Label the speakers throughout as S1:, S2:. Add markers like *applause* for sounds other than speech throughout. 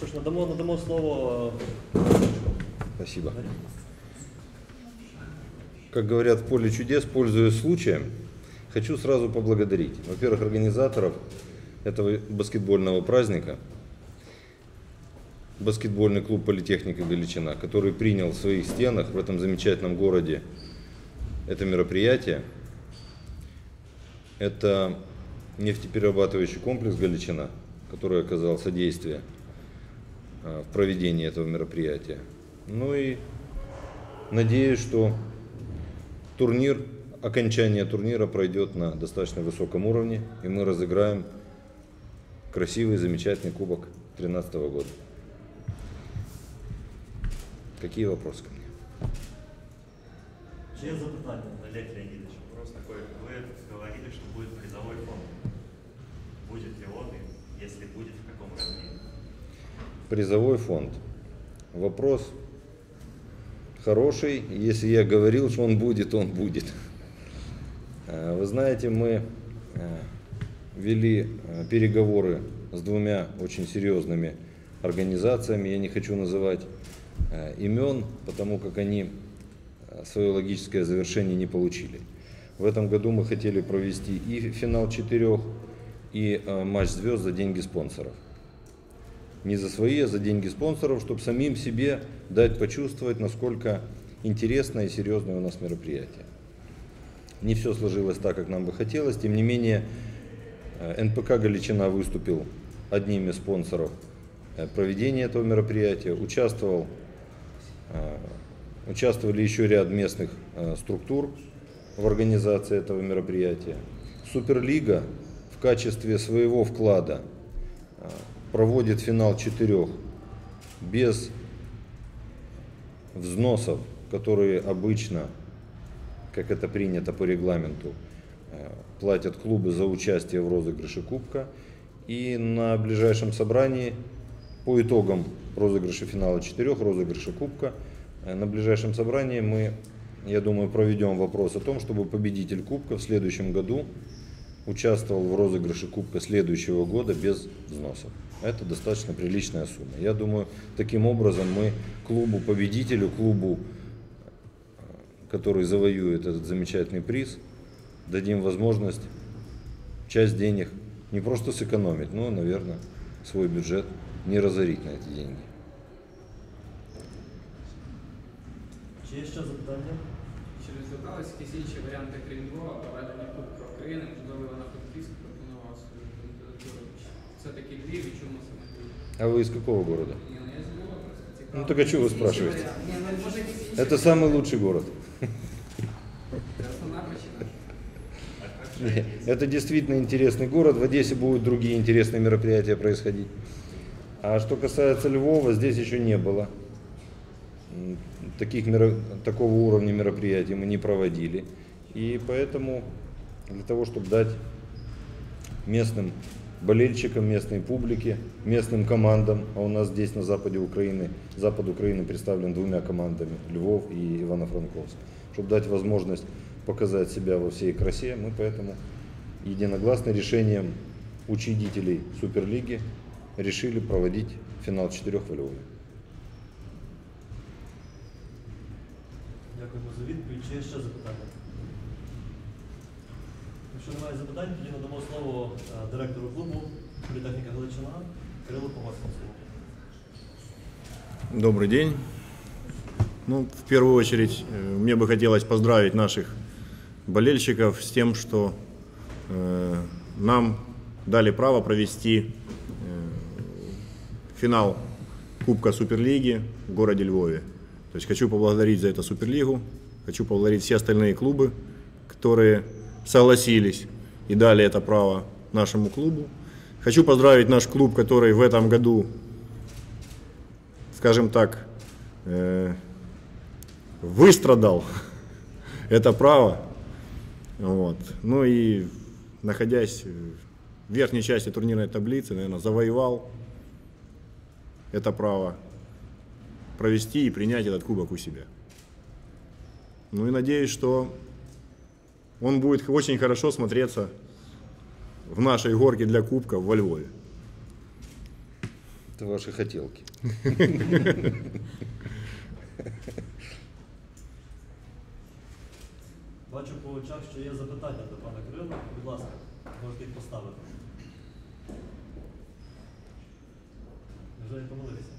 S1: Що ж, надамо, надамо слово. е,
S2: Спасибо. Как говорят в поле чудес, пользуясь случаем, хочу сразу поблагодарить, во-первых, организаторов этого баскетбольного праздника, баскетбольный клуб «Политехника Галичина», который принял в своих стенах в этом замечательном городе это мероприятие. Это нефтеперерабатывающий комплекс «Галичина», который оказал содействие в проведении этого мероприятия. Ну и надеюсь, что турнир, окончание турнира пройдет на достаточно высоком уровне, и мы разыграем красивый, замечательный кубок 2013 года. Какие вопросы ко мне?
S1: Є запитання?
S3: Олег Леонидович, вопрос такой. Вы говорили, что будет призовой фонд. Будет ли он, и если будет, в каком размере?
S2: Призовой фонд. Вопрос хороший. Если я говорил, что он будет, он будет. Э, Вы знаете, мы э, вели э, переговоры с двумя очень серьезными организациями. Я не хочу называть имен, потому как они свое логическое завершение не получили. В этом году мы хотели провести и финал четырех, и матч звезд за деньги спонсоров не за свои, а за деньги спонсоров, чтобы самим себе дать почувствовать, насколько интересное и серьезное у нас мероприятие. Не все сложилось так, как нам бы хотелось, тем не менее э, НПК Галичина выступил одним из спонсоров э, проведения этого мероприятия, участвовал, э, участвовали еще ряд местных структур в организации этого мероприятия. Суперлига в качестве своего вклада проводит финал четырех без взносов, которые обычно, как это принято по регламенту, э, платят клубы за участие в розыгрыше Кубка. И на ближайшем собрании по итогам розыгрыша финала четырех, розыгрыша Кубка, э, на ближайшем собрании мы, я думаю, проведем вопрос о том, чтобы победитель Кубка в следующем году участвовал в розыгрыше Кубка следующего года без взносов. Это достаточно приличная сумма. Я думаю, таким образом мы клубу победителю, клубу, э, который завоюет этот замечательный приз, дадим возможность часть денег не просто сэкономить, но, наверное, свой бюджет не разорить на эти деньги.
S1: Чи є ще запитання?
S4: Чи розглядалися якісь інші варіанти, крім його, проведення Кубка України, можливо, Івано-Франківськ пропонував свою кандидатуру? Все-таки Львів і чому саме Львів?
S2: А вы из какого города?
S4: Ні, ну я забула, просто цікаво.
S2: Ну, так а чого ви
S4: Інші
S2: спрашуєте?
S4: варіанти? Ні, ну може якісь інші
S2: Это самый лучший город.
S4: Це основна причина.
S2: Не, Это действительно интересный город. В Одессе будут другие интересные мероприятия происходить. А что касается Львова, здесь еще не было. М, Таких, меро- такого уровня мероприятий мы не проводили. И поэтому для того, чтобы дать местным болельщикам, местной публике, местным командам, а у нас здесь на западе Украины, запад Украины представлен двумя командами, Львов и Ивано-Франковск, чтобы дать возможность показать себя во всей красе, мы поэтому единогласно решением учредителей Суперлиги решили проводить финал четырех во Львове.
S1: Дякуємо за відповідь. Чи є ще запитання? Якщо немає запитань, тоді надамо слово е, директору клубу Політехніка Галичина Кирилу Поморському.
S5: Добрый день. Ну, в первую очередь, э, мне бы хотелось поздравить наших болельщиков с тем, что э, нам дали право провести э, финал Кубка Суперлиги в городе Львове. То есть хочу поблагодарить за это Суперлигу, хочу поблагодарить все остальные клубы, которые согласились и дали это право нашему клубу. Хочу поздравить наш клуб, который в этом году скажем так, э, выстрадал *laughs* это право. Вот. Ну и находясь в верхней части турнирной таблицы, наверное, завоевал это право провести и принять этот кубок у себя. Ну и надеюсь, что он будет очень хорошо смотреться в нашей горке для кубка во Львове.
S2: Это ваши хотелки.
S1: Бачу по очах, що є запитання до пана Кирила. Будь ласка, можете їх поставити. Вже не помилився.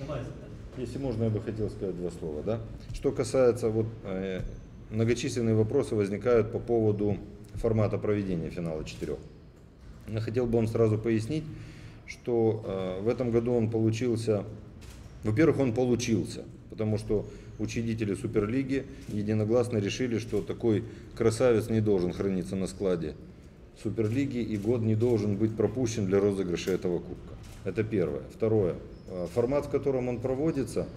S1: Немає запитань.
S2: Если можно, я бы хотел сказать два слова. Да? Что касается, вот, э, многочисленные вопросы возникают по поводу формата проведения финала четырех. Я хотел бы вам сразу пояснить, что э, в этом году он получился, во-первых, он получился, потому что учредители Суперлиги единогласно решили, что такой красавец не должен храниться на складе Суперлиги и год не должен быть пропущен для розыгрыша этого кубка. Это первое. Второе. Э, Формат, в котором он проводится,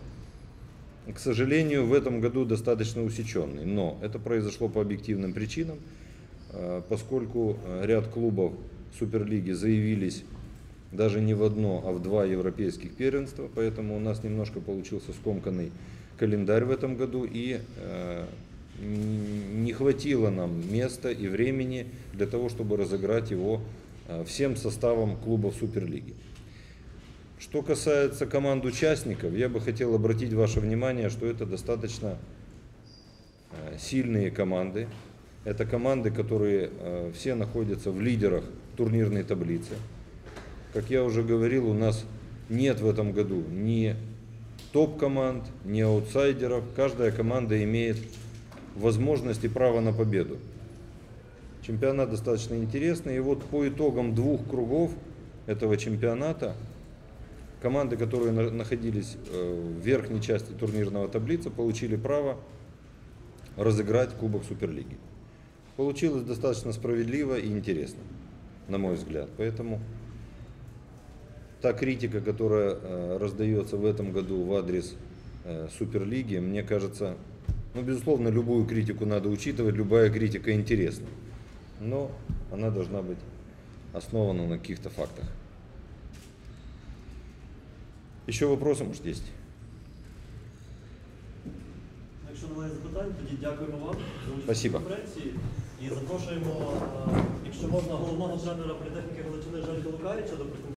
S2: к сожалению, в этом году достаточно усеченный. Но это произошло по объективным причинам, э, поскольку э, ряд клубов Суперлиги заявились даже не в одно, а в два европейских первенства, поэтому у нас немножко получился скомканный календарь в этом году и не хватило нам места и времени для того, чтобы разыграть его э, всем составом клубов Суперлиги. Что касается команд участников, я бы хотел обратить ваше внимание, что это достаточно э, сильные команды. Это команды, которые э, все находятся в лидерах турнирной таблицы. Как я уже говорил, у нас нет в этом году ни топ-команд, ни аутсайдеров. Каждая команда имеет возможность и право на победу. Чемпионат достаточно интересный. И вот по итогам двух кругов этого чемпионата команды, которые на- находились э, в верхней части турнирного таблицы, получили право разыграть Кубок Суперлиги. Получилось достаточно справедливо и интересно, на мой взгляд. Поэтому та критика, которая э, раздается в этом году в адрес э, Суперлиги, мне кажется, ну, безусловно, любую критику надо учитывать, любая критика интересна. Но она должна быть основана на каких-то фактах. Еще вопросы, может, есть?
S1: Якщо немає запитань, тоді дякуємо вам за участь
S2: Спасибо.
S1: в конференції і запрошуємо, е, якщо можна, головного тренера політехніки Галичини Женька Лукаєча до